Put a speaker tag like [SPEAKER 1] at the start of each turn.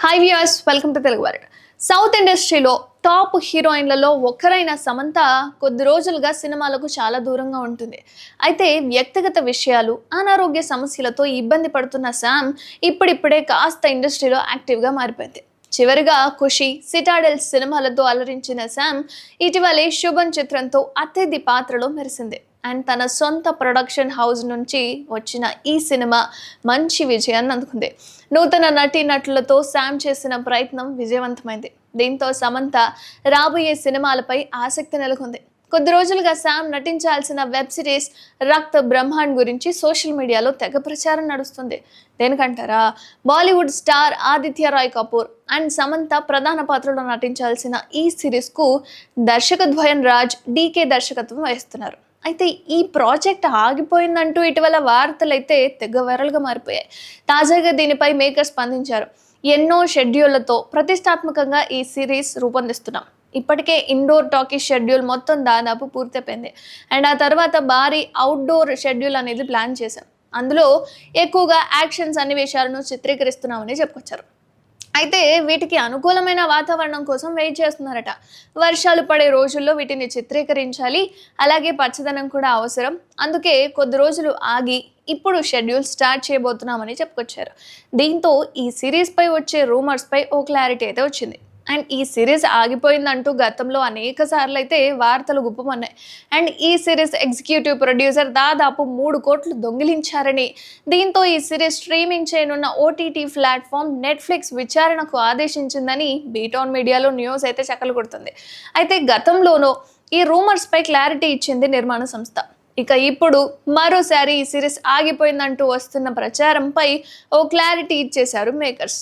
[SPEAKER 1] Hi viewers welcome to Telugu world south ఇండస్ట్రీలో top హీరోయిన్లలో ఒక్కరైన సమంత కొద్ది రోజులుగా సినిమాలకు చాలా దూరంగా ఉంటుంది. అయితే వ్యక్తిగత విషయాలు అనారోగ్య సమస్యలతో ఇబ్బంది పడుతున్న శామ్ ఇప్పుడిప్పుడే కాస్త ఇండస్ట్రీలో యాక్టివ్గా మారిపోయింది. చివరిగా ఖుషి సిటాడెల్ సినిమాలతో అలరించిన శామ్ ఇటీవలే శుభన్ చిత్రంతో అతిథి పాత్రలో మెరిసింది. అండ్ తన సొంత ప్రొడక్షన్ హౌస్ నుంచి వచ్చిన ఈ సినిమా మంచి విజయాన్ని అందుకుంది. నూతన నటీనటులతో శామ్ చేసిన ప్రయత్నం విజయవంతమైంది. దీంతో సమంత రాబోయే సినిమాలపై ఆసక్తి నెలకొంది. కొద్ది రోజులుగా శామ్ నటించాల్సిన వెబ్ సిరీస్ రక్త్ బ్రహ్మాండ్ గురించి సోషల్ మీడియాలో తెగ ప్రచారం నడుస్తుంది. దేనికంటారా? బాలీవుడ్ స్టార్ ఆదిత్య రాయ్ కపూర్ అండ్ సమంత ప్రధాన పాత్రలో నటించాల్సిన ఈ సిరీస్కు దర్శకద్వయం రాజ్ డీకే దర్శకత్వం వహిస్తున్నారు. అయితే ఈ ప్రాజెక్ట్ ఆగిపోయిందంటూ ఇటీవల వార్తలు అయితే తెగ వైరల్గా మారిపోయాయి. తాజాగా దీనిపై మేకర్ స్పందించారు. ఎన్నో షెడ్యూళ్ళతో ప్రతిష్టాత్మకంగా ఈ సిరీస్ రూపొందిస్తున్నాం. ఇప్పటికే ఇండోర్ టాకీ షెడ్యూల్ మొత్తం దాదాపు పూర్తయిపోయింది. అండ్ ఆ తర్వాత భారీ అవుట్డోర్ షెడ్యూల్ అనేది ప్లాన్ చేశాం. అందులో ఎక్కువగా యాక్షన్ సన్నివేశాలను చిత్రీకరిస్తున్నామని చెప్పుకొచ్చారు. అయితే వీటికి అనుకూలమైన వాతావరణం కోసం వెయిట్ చేస్తున్నారట. వర్షాలు పడే రోజుల్లో వీటిని చిత్రీకరించాలి. అలాగే పచ్చదనం కూడా అవసరం. అందుకే కొద్ది రోజులు ఆగి ఇప్పుడు షెడ్యూల్ స్టార్ట్ చేయబోతున్నామని చెప్పుకొచ్చారు. దీంతో ఈ సిరీస్పై వచ్చే రూమర్స్పై ఓ క్లారిటీ అయితే వచ్చింది. అండ్ ఈ సిరీస్ ఆగిపోయిందంటూ గతంలో అనేక సార్లు అయితే వార్తలు గుప్పమన్నాయి. అండ్ ఈ సిరీస్ ఎగ్జిక్యూటివ్ ప్రొడ్యూసర్ దాదాపు మూడు కోట్లు దొంగిలించారని. దీంతో ఈ సిరీస్ స్ట్రీమింగ్ చేయనున్న ఓటీటీ ప్లాట్ఫామ్ నెట్ఫ్లిక్స్ విచారణకు ఆదేశించిందని బీటాన్ మీడియాలో న్యూస్ అయితే చక్కలు కొడుతుంది అయితే గతంలోనూ ఈ రూమర్స్పై క్లారిటీ ఇచ్చింది నిర్మాణ సంస్థ. ఇక ఇప్పుడు మరోసారి ఈ సిరీస్ ఆగిపోయిందంటూ వస్తున్న ప్రచారంపై ఓ క్లారిటీ ఇచ్చేశారు మేకర్స్.